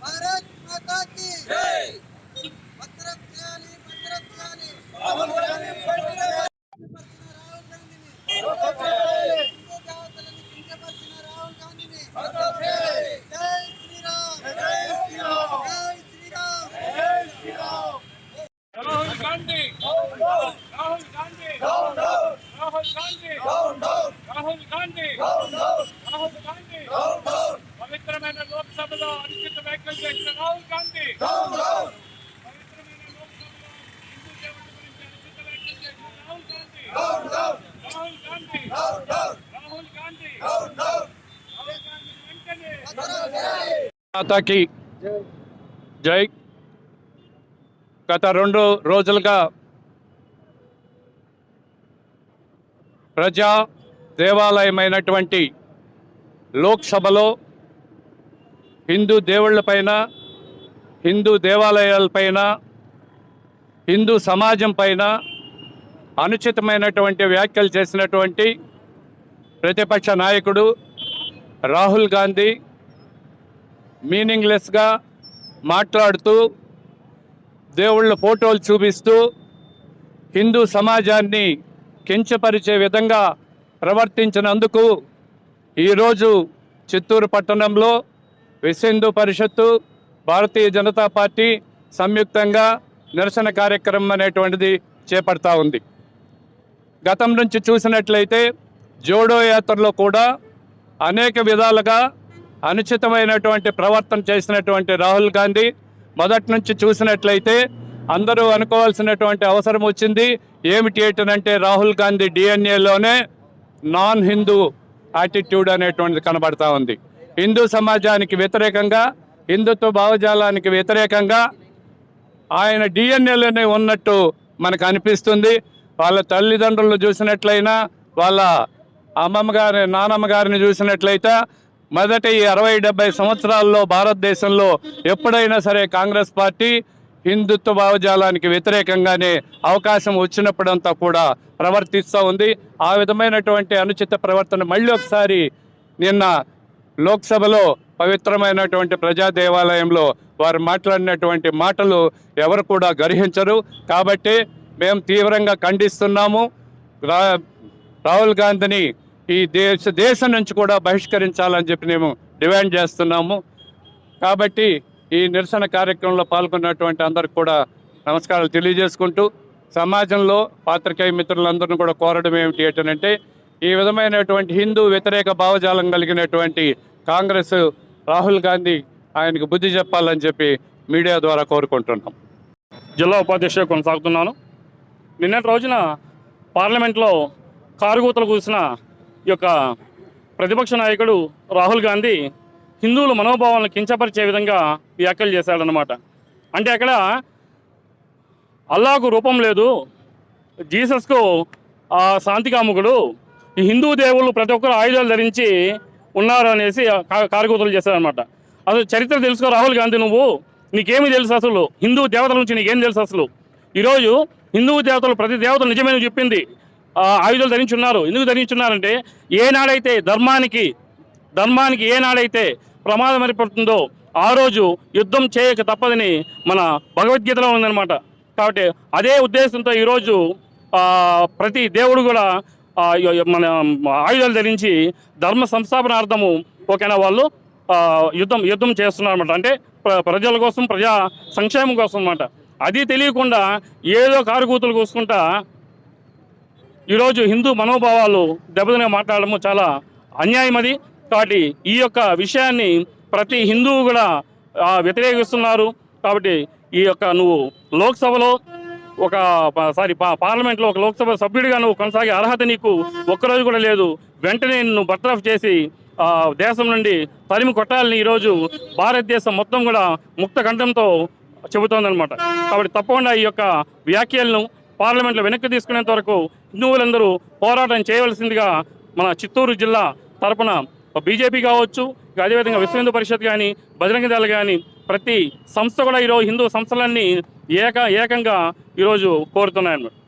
భారత్ మాతాకి భద్రం చేయాలి భద్రం చేయాలి. లోక్సభలో అనుచిత వ్యాఖ్యలు చేసిన రాహుల్ గాంధీ. డౌన్ డౌన్ పవిత్రమైన లోక్సభలో హిందూ దేవుడి గురించి అనుచిత వ్యాఖ్యలు చేసిన Rahul Gandhi. Down down Rahul Gandhi. Down down Rahul Gandhi. Down down Rahul Gandhi వెంటనే భద్రం చేయాలి మాతాకి జై. గత రెండు రోజులుగా ప్రజా దేవాలయమైనటువంటి లోక్సభలో హిందూ దేవుళ్ళపైన హిందూ దేవాలయాలపైన హిందూ సమాజం పైన అనుచితమైనటువంటి వ్యాఖ్యలు చేసినటువంటి ప్రతిపక్ష నాయకుడు రాహుల్ గాంధీ మీనింగ్లెస్గా మాట్లాడుతూ దేవుళ్ళ ఫోటోలు చూపిస్తూ హిందూ సమాజాన్ని కించపరిచే విధంగా ప్రవర్తించినందుకు ఈరోజు చిత్తూరు పట్టణంలో విశ్వ హిందూ పరిషత్తు భారతీయ జనతా పార్టీ సంయుక్తంగా నిరసన కార్యక్రమం అనేటువంటిది చేపడతా ఉంది. గతం నుంచి చూసినట్లయితే జోడో యాత్రలో కూడా అనేక విధాలుగా అనుచితమైనటువంటి ప్రవర్తన చేసినటువంటి రాహుల్ గాంధీ మొదటి నుంచి చూసినట్లయితే అందరూ అనుకోవాల్సినటువంటి అవసరం వచ్చింది. ఏమిటి ఏంటంటే రాహుల్ గాంధీ డిఎన్ఏలోనే నాన్ హిందూ యాటిట్యూడ్ అనేటువంటిది కనబడతా ఉంది. హిందూ సమాజానికి వ్యతిరేకంగా హిందుత్వ భావజాలానికి వ్యతిరేకంగా ఆయన డిఎన్ఏలోనే ఉన్నట్టు మనకు అనిపిస్తుంది. వాళ్ళ తల్లిదండ్రులు చూసినట్లయినా వాళ్ళ అమ్మమ్మ గారి నానమ్మ గారిని చూసినట్లయితే మొదటి అరవై డెబ్బై సంవత్సరాల్లో భారతదేశంలో ఎప్పుడైనా సరే కాంగ్రెస్ పార్టీ హిందుత్వ భావజాలానికి వ్యతిరేకంగానే అవకాశం వచ్చినప్పుడంతా కూడా ప్రవర్తిస్తూ ఉంది. ఆ విధమైనటువంటి అనుచిత ప్రవర్తన మళ్ళీ ఒకసారి నిన్న లోక్సభలో పవిత్రమైనటువంటి ప్రజా దేవాలయంలో వారు మాట్లాడినటువంటి మాటలు ఎవరు కూడా గర్హించరు. కాబట్టి మేము తీవ్రంగా ఖండిస్తున్నాము. రా- రాహుల్ గాంధీని ఈ దేశ దేశం నుంచి కూడా బహిష్కరించాలని చెప్పి మేము డిమాండ్ చేస్తున్నాము. కాబట్టి ఈ నిరసన కార్యక్రమంలో పాల్గొన్నటువంటి అందరికి కూడా నమస్కారాలు తెలియజేసుకుంటూ సమాజంలో పాత్రికేయ మిత్రులందరినీ కూడా కోరడం ఏమిటి ఏంటంటే ఈ విధమైనటువంటి హిందూ వ్యతిరేక భావజాలం కలిగినటువంటి కాంగ్రెస్ రాహుల్ గాంధీ ఆయనకు బుద్ధి చెప్పాలని చెప్పి మీడియా ద్వారా కోరుకుంటున్నాం. జిల్లా ఉపాధ్యక్షుడు కొనసాగుతున్నాను. నిన్నటి రోజున పార్లమెంట్లో కారుగూతలు కూసిన ఈ యొక్క ప్రతిపక్ష నాయకుడు రాహుల్ గాంధీ హిందువుల మనోభావాలను కించపరిచే విధంగా వ్యాఖ్యలు చేశాడనమాట అంటే అక్కడ అల్లాకు రూపం లేదు జీసస్కు ఆ శాంతికాముకుడు ఈ హిందూ దేవుళ్ళు ప్రతి ఒక్కరు ఆయుధాలు ధరించి ఉన్నారు అనేసి కారకూతలు చేస్తారనమాట అసలు చరిత్ర తెలుసుకో రాహుల్ గాంధీ నువ్వు? నీకేమి తెలుసు అసలు? హిందూ దేవతల నుంచి నీకేం తెలుసు అసలు? ఈరోజు హిందూ దేవతలు ప్రతి దేవతలు నిజమే చెప్పింది. ఆ, ఆయుధాలు ధరించున్నారు. ఎందుకు ధరించున్నారంటే ఏనాడైతే ధర్మానికి ధర్మానికి ఏనాడైతే ప్రమాదం ఏర్పడుతుందో ఆ రోజు యుద్ధం చేయక తప్పదని మన భగవద్గీతలో ఉందన్నమాట. కాబట్టి అదే ఉద్దేశంతో ఈరోజు ఆ, ప్రతి దేవుడు కూడా మన ఆయుధాలు ధరించి ధర్మ సంస్థాపనార్థము ఓకేనా వాళ్ళు యుద్ధం యుద్ధం చేస్తున్నారు అనమాట అంటే ప్ర- ప్రజల కోసం ప్రజా సంక్షేమం కోసం అనమాట అది తెలియకుండా ఏదో కారుకూతులు కూసుకుంటా ఈరోజు హిందూ మనోభావాలు దెబ్బతినే మాట్లాడడము చాలా అన్యాయం అది. కాబట్టి ఈ యొక్క విషయాన్ని ప్రతి హిందువు కూడా వ్యతిరేకిస్తున్నారు. కాబట్టి ఈ యొక్క నువ్వు లోక్సభలో ఒక సారీ పా- పార్లమెంట్లో ఒక లోక్సభ సభ్యుడిగా నువ్వు కొనసాగే అర్హత నీకు ఒక్కరోజు కూడా లేదు. వెంటనే నువ్వు బర్తరఫ్ చేసి దేశం నుండి తరిమి కొట్టాలని ఈరోజు భారతదేశం మొత్తం కూడా ముక్త కంఠంతో చెబుతోందనమాట కాబట్టి తప్పకుండా ఈ యొక్క వ్యాఖ్యలను పార్లమెంట్లో వెనక్కి తీసుకునేంత వరకు హిందువులందరూ పోరాటం చేయవలసిందిగా మన చిత్తూరు జిల్లా తరపున బీజేపీ కావచ్చు అదేవిధంగా విశ్వ హిందూ పరిషత్ కానీ బజరంగ దళ కానీ ప్రతి సంస్థ కూడా ఈరోజు హిందూ సంస్థలన్నీ ఏక ఏకంగా ఈరోజు కోరుతున్నాయన్నమాట.